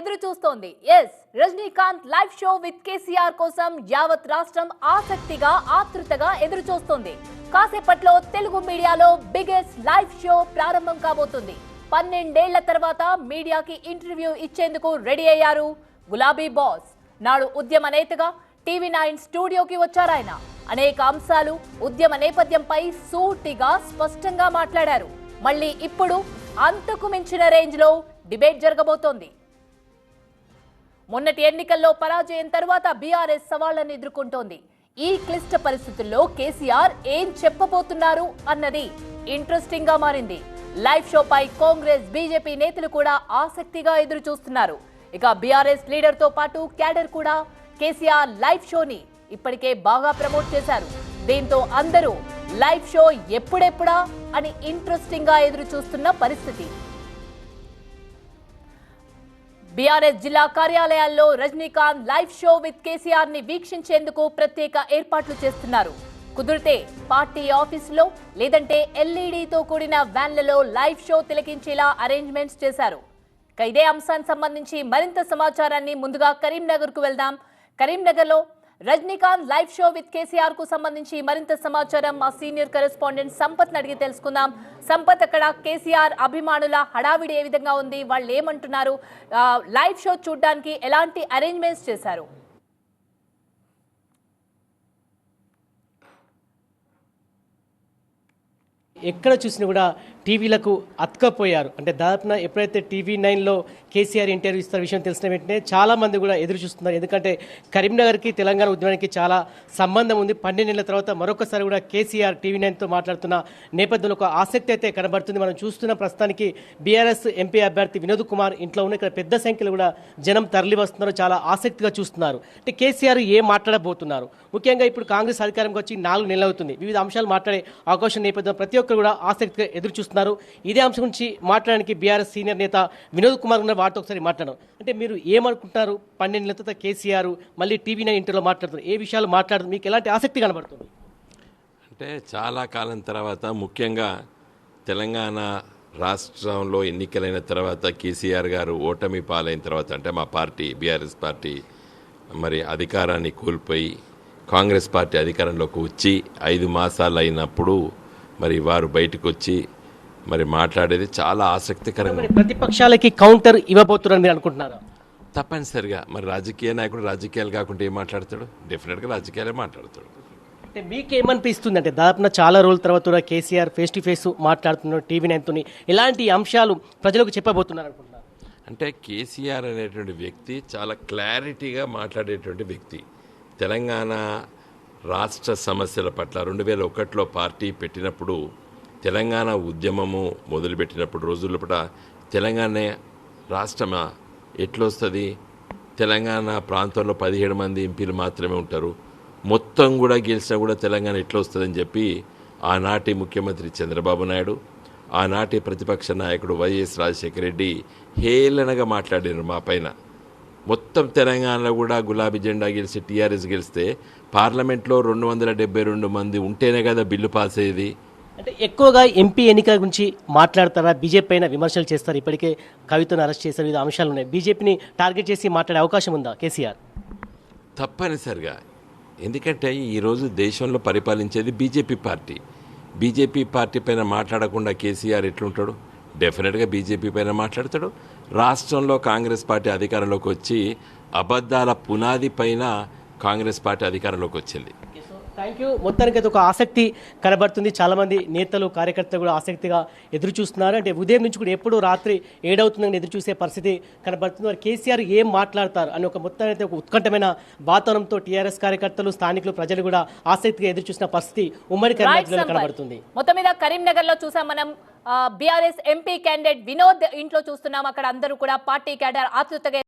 ఎదురు చూస్తోంది. Yes Rajinikanth live show with KCR కోసం యావత్ రాష్ట్రం ఆసక్తిగా ఆతృతగా ఎదురు చూస్తోంది. కాసేపట్లో తెలుగు మీడియాలో బిగ్గెస్ట్ లైవ్ షో ప్రారంభం కాబోతుంది. పన్నెండేళ్ళ తర్వాత మీడియాకి ఇంటర్వ్యూ ఇచ్చేందుకు రెడీ అయ్యారు గులాబీ బాస్. నాడు ఉద్యమ నేతగా టీవీ నైన్ స్టూడియోకి వచ్చారాయన అనేక అంశాలు ఉద్యమ నేపథ్యంపై సూటిగా స్పష్టంగా మాట్లాడారు. మళ్ళీ ఇప్పుడు అంతకు మించిన రేంజ్లో డిబేట్ జరగబోతోంది. మొన్నటి ఎన్నికల్లో పరాజయం తర్వాత బీఆర్ఎస్ సవాళ్ళను ఎదుర్కొంటోంది. ఈ క్లిష్ట పరిస్థితుల్లో కేసీఆర్ ఏం చెప్పబోతున్నారు అన్నది ఇంట్రెస్టింగ్గా మారింది. లైవ్ షోపై కాంగ్రెస్ బీజేపీ నేతలు కూడా ఆసక్తిగా ఎదురు చూస్తున్నారు ఇక బీఆర్ఎస్ లీడర్తో పాటు క్యాడర్ కూడా కేసీఆర్ లైవ్ షోని ఇప్పటికే బాగా ప్రమోట్ చేశారు. దీంతో అందరూ లైవ్ షో ఎప్పుడెప్పుడా అని ఇంట్రెస్టింగ్గా ఎదురు చూస్తున్న పరిస్థితి. బీఆర్ఎస్ జిల్లా కార్యాలయాల్లో రజనీకాంత్ లైవ్ షో విత్ కేసీఆర్ని వీక్షించేందుకు ప్రత్యేక ఏర్పాట్లు చేస్తున్నారు. కుదిరితే పార్టీ ఆఫీసులో లేదంటే ఎల్ఈడితో కూడిన వ్యాన్లలో లైవ్ షో తిలకించేలా అరేంజ్మెంట్స్ చేశారు. ఇక ఇదే అంశానికి సంబంధించి మరింత సమాచారాన్ని ముందుగా కరీంనగర్కు వెళ్దాం. కరీంనగర్లో రజనీకాంత్ లైవ్ షో విత్ కేసీఆర్కు సంబంధించి మరింత సమాచారం మా సీనియర్ కరెస్పాండెంట్ సంపత్ అడిగి తెలుసుకుందాం. సంపత్ అక్కడ కేసీఆర్ అభిమానుల హడావిడి ఏ విధంగా ఉంది? వాళ్ళు ఏమంటున్నారు? లైవ్ షో చూడడానికి ఎలాంటి అరేంజ్మెంట్స్ చేశారు? ఎక్కడ చూసినా కూడా టీవీలకు అతకపోయారు అంటే దాదాపున ఎప్పుడైతే టీవీ నైన్లో కేసీఆర్ ఇంటర్వ్యూ ఇస్తున్న విషయం తెలిసిన వెంటనే చాలా మంది కూడా ఎదురు చూస్తున్నారు ఎందుకంటే కరీంనగర్కి తెలంగాణ ఉద్యమానికి చాలా సంబంధం ఉంది. పన్నెండు నెలల తర్వాత మరొకసారి కూడా కేసీఆర్ టీవీ నైన్తో మాట్లాడుతున్న నేపథ్యంలో ఒక ఆసక్తి అయితే కనబడుతుంది. మనం చూస్తున్న ప్రస్తుతానికి బీఆర్ఎస్ ఎంపీ అభ్యర్థి వినోద్ కుమార్ ఇంట్లో ఉన్న ఇక్కడ పెద్ద సంఖ్యలో కూడా జనం తరలి వస్తున్నారు. చాలా ఆసక్తిగా చూస్తున్నారు. అంటే కేసీఆర్ ఏ మాట్లాడబోతున్నారు? ముఖ్యంగా ఇప్పుడు కాంగ్రెస్ అధికారంకి వచ్చి నాలుగు నెలలు అవుతుంది. వివిధ అంశాలు మాట్లాడే అవకాశం నేపథ్యం ప్రతి ఒక్కరు కూడా ఆసక్తిగా ఎదురు చూస్తున్నారు ఇదే అంశం గురించి మాట్లాడడానికి బీఆర్ఎస్ సీనియర్ నేత వినోద్ కుమార్ ఉన్న వారితో ఒకసారి మాట్లాడడం అంటే మీరు ఏమనుకుంటారు పన్నెండు నెలల తర్వాత కేసీఆర్ మళ్ళీ టీవీ నైన్ ఇంటర్లో మాట్లాడుతున్నారు. ఏ విషయాలు మాట్లాడుతున్నారు? మీకు ఎలాంటి ఆసక్తి కనబడుతుంది? అంటే చాలా కాలం తర్వాత ముఖ్యంగా తెలంగాణ రాష్ట్రంలో ఎన్నికలైన తర్వాత కేసీఆర్ గారు ఓటమి పాలైన తర్వాత అంటే మా పార్టీ బీఆర్ఎస్ పార్టీ మరి అధికారాన్ని కోల్పోయి కాంగ్రెస్ పార్టీ అధికారంలోకి వచ్చి ఐదు మాసాలు అయినప్పుడు మరి వారు బయటకు వచ్చి మరి మాట్లాడేది చాలా ఆసక్తికరంగా ప్రతిపక్షాలకి కౌంటర్ ఇవ్వబోతున్నారని మీరు అనుకుంటున్నారా? తప్పనిసరిగా. మరి రాజకీయ నాయకుడు రాజకీయాలు కాకుండా ఏం మాట్లాడతాడు? డెఫినెట్గా రాజకీయాలే మాట్లాడతాడు. అంటే మీకేమనిపిస్తుంది అంటే దాదాపున చాలా రోజుల తర్వాత కూడా కేసీఆర్ ఫేస్ టు ఫేస్ మాట్లాడుతున్నారు టీవీ నైన్తో ఎలాంటి అంశాలు ప్రజలకు చెప్పబోతున్నారు అనుకుంటున్నారు అంటే కేసీఆర్ అనేటువంటి వ్యక్తి చాలా క్లారిటీగా మాట్లాడేటువంటి వ్యక్తి. తెలంగాణ రాష్ట్ర సమస్యల పట్ల రెండు వేల ఒకటిలో పార్టీ పెట్టినప్పుడు తెలంగాణ ఉద్యమము మొదలుపెట్టినప్పుడు రోజుల పట తెలంగాణ రాష్ట్రమా? ఎట్లొస్తుంది? తెలంగాణ ప్రాంతంలో పదిహేడు మంది ఎంపీలు మాత్రమే ఉంటారు. మొత్తం కూడా గెలిచినా కూడా తెలంగాణ ఎట్లా వస్తుందని చెప్పి ఆనాటి ముఖ్యమంత్రి చంద్రబాబు నాయుడు ఆనాటి ప్రతిపక్ష నాయకుడు వైఎస్ రాజశేఖర రెడ్డి హేళనగా మాట్లాడారు మా పైన. మొత్తం తెలంగాణలో కూడా గులాబీ జెండా గెలిచి టీఆర్ఎస్ గెలిస్తే పార్లమెంట్లో రెండు వందల డెబ్బై రెండు మంది ఉంటేనే కదా బిల్లు పాస్ అయ్యేది. అంటే ఎక్కువగా ఎంపీ ఎన్నిక గురించి మాట్లాడతారా? బీజేపీ పైన విమర్శలు చేస్తారు? ఇప్పటికే కవితను అరెస్ట్ చేశారు వివిధ అంశాలు ఉన్నాయి. బీజేపీని టార్గెట్ చేసి మాట్లాడే అవకాశం ఉందా కేసీఆర్? తప్పనిసరిగా. ఎందుకంటే ఈరోజు దేశంలో పరిపాలించేది బీజేపీ పార్టీ. బీజేపీ పార్టీ పైన మాట్లాడకుండా కేసీఆర్ ఎట్లుంటాడు? డెఫినెట్గా బీజేపీ పైన మాట్లాడతాడు. రాష్ట్రంలో కాంగ్రెస్ పార్టీ అధికారంలోకి వచ్చి అబద్ధాల పునాది పైన కాంగ్రెస్ పార్టీ అధికారంలోకి వచ్చింది. థ్యాంక్ యూ మొత్తానికి అయితే ఒక ఆసక్తి కనబడుతుంది. చాలా మంది నేతలు కార్యకర్తలు కూడా ఆసక్తిగా ఎదురు చూస్తున్నారు అంటే ఉదయం నుంచి కూడా ఎప్పుడు రాత్రి ఏడవుతుందని ఎదురు చూసే పరిస్థితి కనబడుతుంది. మరి కేసీఆర్ ఏం మాట్లాడతారు? అని ఒక మొత్తం అయితే ఒక ఉత్కంఠమైన వాతావరణంతో టీఆర్ఎస్ కార్యకర్తలు స్థానికులు ప్రజలు కూడా ఆసక్తిగా ఎదురు చూసిన పరిస్థితి ఉమ్మడి రైట్ కరీంనగర్ జిల్లాలో సంపత్. కనబడుతుంది. మొత్తం మీద కరీంనగర్లో చూసాం మనం బీఆర్ఎస్ ఎంపీ క్యాండిడేట్ వినోద్ ఇంట్లో చూస్తున్నాం. అక్కడ అందరూ కూడా పార్టీ క్యాడర్ ఆతృతగా